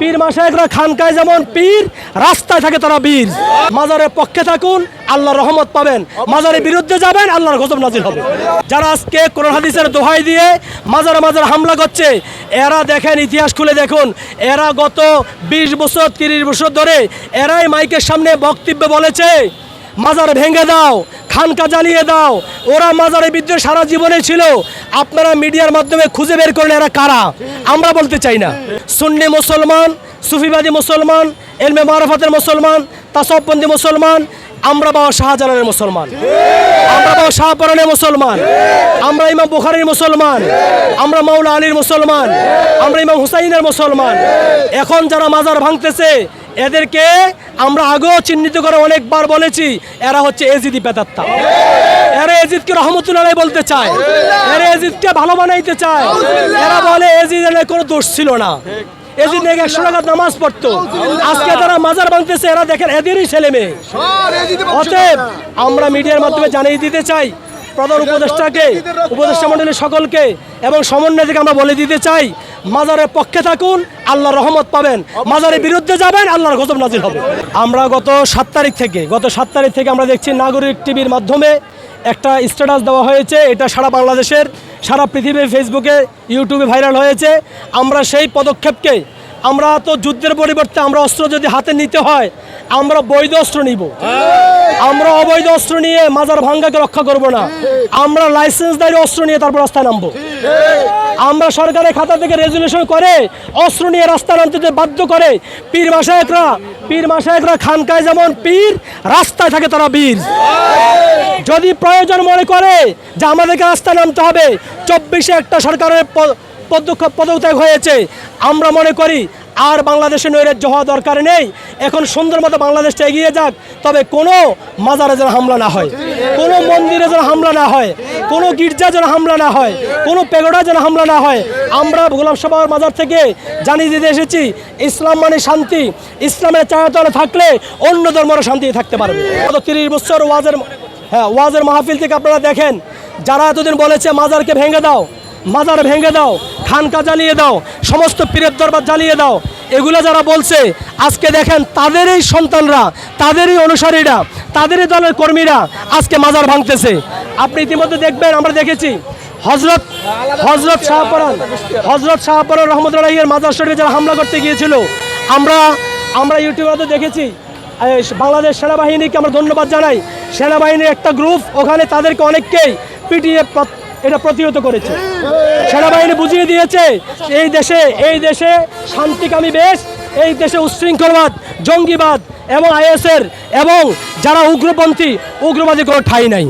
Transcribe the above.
পীর মাসায়করা খানকায় যেমন পীর, রাস্তায় থাকে তারা বীর। মাজারের পক্ষে থাকুন, আল্লাহর রহমত পাবেন। মাজারের বিরুদ্ধে যাবেন, আল্লাহর গজব নাজিল হবে। যারা আজকে কোরআন হাদিসের দোহাই দিয়ে মাজারে মাজার হামলা করছে, এরা দেখেন, ইতিহাস খুলে দেখুন। এরা গত ২০ বছর, তিরিশ বছর ধরে এরাই মাইকের সামনে বক্তব্য বলেছে, মাজার ভেঙে দাও খানকা জ্বালিয়ে দাও। ওরা মাজারে বিদ্যুৎ সারা জীবনে ছিল। আপনারা মিডিয়ার মাধ্যমে খুঁজে বের করলে এরা কারা। আমরা বলতে চাই না। সুন্নি মুসলমান, সুফিবাদী মুসলমান, এলমে মারফতের মুসলমান তাসববন্দি মুসলমান, আমরা বাবা শাহজালালের মুসলমান। আমরা বাবা শাহপরানের মুসলমান। আমরা ইমাম বুখারির মুসলমান। আমরা মাওলা আলীর মুসলমান। আমরা ইমাম হুসাইনের মুসলমান। এখন যারা মাজার ভাঙতেছে এদেরকে আমরা আগেও চিহ্নিত করে অনেকবার বলেছি, এরা হচ্ছে এজিদি পেতাত্তা এরা এজিদকে রহমতুল্লাহ বলতে চায়। এরা এজিদকে ভালো বানাইতে চায়। এরা বলে, এজিদের কোনো দোষ ছিল না। এজিদ নাকি একশো টাকা নামাজ পড়তো। আজকে তারা মাজার ভাঙতেছে এরা দেখেন এদেরই ছেলে মেয়ে। অতএব আমরা মিডিয়ার মাধ্যমে জানিয়ে দিতে চাই, প্রধান উপদেষ্টাকে, উপদেষ্টা মন্ডলীর সকলকে এবং সমন্বয়কে আমরা বলে দিতে চাই মাজারের পক্ষে থাকুন, আল্লাহর রহমত পাবেন। মাজারের বিরুদ্ধে যাবেন, আল্লাহর গজব নাজিল হবে। আমরা গত সাত তারিখ থেকে, গত সাত তারিখ থেকে আমরা দেখছি নাগরিক টিভির মাধ্যমে একটা স্ট্যাটাস দেওয়া হয়েছে। এটা সারা বাংলাদেশের, সারা পৃথিবীর ফেসবুকে ইউটিউবে ভাইরাল হয়েছে। আমরা সেই পদক্ষেপকে, আমরা তো যুদ্ধের পরিবর্তে আমরা অস্ত্র যদি হাতে নিতে হয়, আমরা বৈধ অস্ত্র নিব। আমরা অবৈধ অস্ত্র নিয়ে মাজার ভাঙ্গাকে রক্ষা করব না। আমরা লাইসেন্সদারি অস্ত্র নিয়ে তারপর রাস্তায় নামবো। আমরা সরকারের খাতা থেকে রেজুলেশন করে অস্ত্র নিয়ে রাস্তা নামতে বাধ্য করে পীর মাসায়করা পীর মাসায়করা খানকায় যেমন পীর, রাস্তায় থাকে তারা বীর। যদি প্রয়োজন মনে করে যে আমাদেরকে রাস্তায় নামতে হবে, চব্বিশে একটা সরকারের পদক্ষেপ পদত্যাগ হয়েছে। আমরা মনে করি আর বাংলাদেশে নৈরাজ্য হওয়া দরকার নেই। এখন সুন্দর মতো বাংলাদেশটা এগিয়ে যাক, তবে কোনো মাজারে যেন হামলা না হয়, কোনো মন্দিরে যেন হামলা না হয়, কোনো গির্জা যেন হামলা না হয়, কোনো পেগোড়া যেন হামলা না হয়। আমরা গোলাপ সভার মাজার থেকে জানিয়ে দিতে এসেছি, ইসলাম মানে শান্তি, ইসলামের চায়াতলে থাকলে অন্য ধর্মেরও শান্তি থাকতে পারবে। গত তিরিশ বছর ওয়াজের হ্যাঁ ওয়াজের মাহফিল থেকে আপনারা দেখেন, যারা এতদিন বলেছে মাজারকে ভেঙে দাও মাজার ভেঙে দাও, খানকা জ্বালিয়ে দাও, সমস্ত পীরের দরবার জ্বালিয়ে দাও। এগুলো যারা বলছে, আজকে দেখেন তাদেরই সন্তানরা, তাদেরই অনুসারীরা, তাদেরই দলের কর্মীরা আজকে মাজার ভাঙতেছে। আপনি ইতিমধ্যে দেখবেন, আমরা দেখেছি হজরত হজরত শাহপরান হজরত শাহপরান রহমতুল্লাহের মাজার শরীফে যারা হামলা করতে গিয়েছিল, আমরা আমরা ইউটিউবে দেখেছি বাংলাদেশ সেনাবাহিনীকে আমরা ধন্যবাদ জানাই। সেনাবাহিনীর একটা গ্রুপ, ওখানে তাদেরকে অনেককেই প্র- এটা প্রতিহত করেছে। সেনাবাহিনী বুঝিয়ে দিয়েছে, এই দেশে এই দেশে শান্তিকামী বেশ, এই দেশে উচ্ছৃঙ্খলবাদ, জঙ্গিবাদ এবং আইএসের এবং যারা উগ্রপন্থী, উগ্রবাদী কোনো ঠাঁই নাই।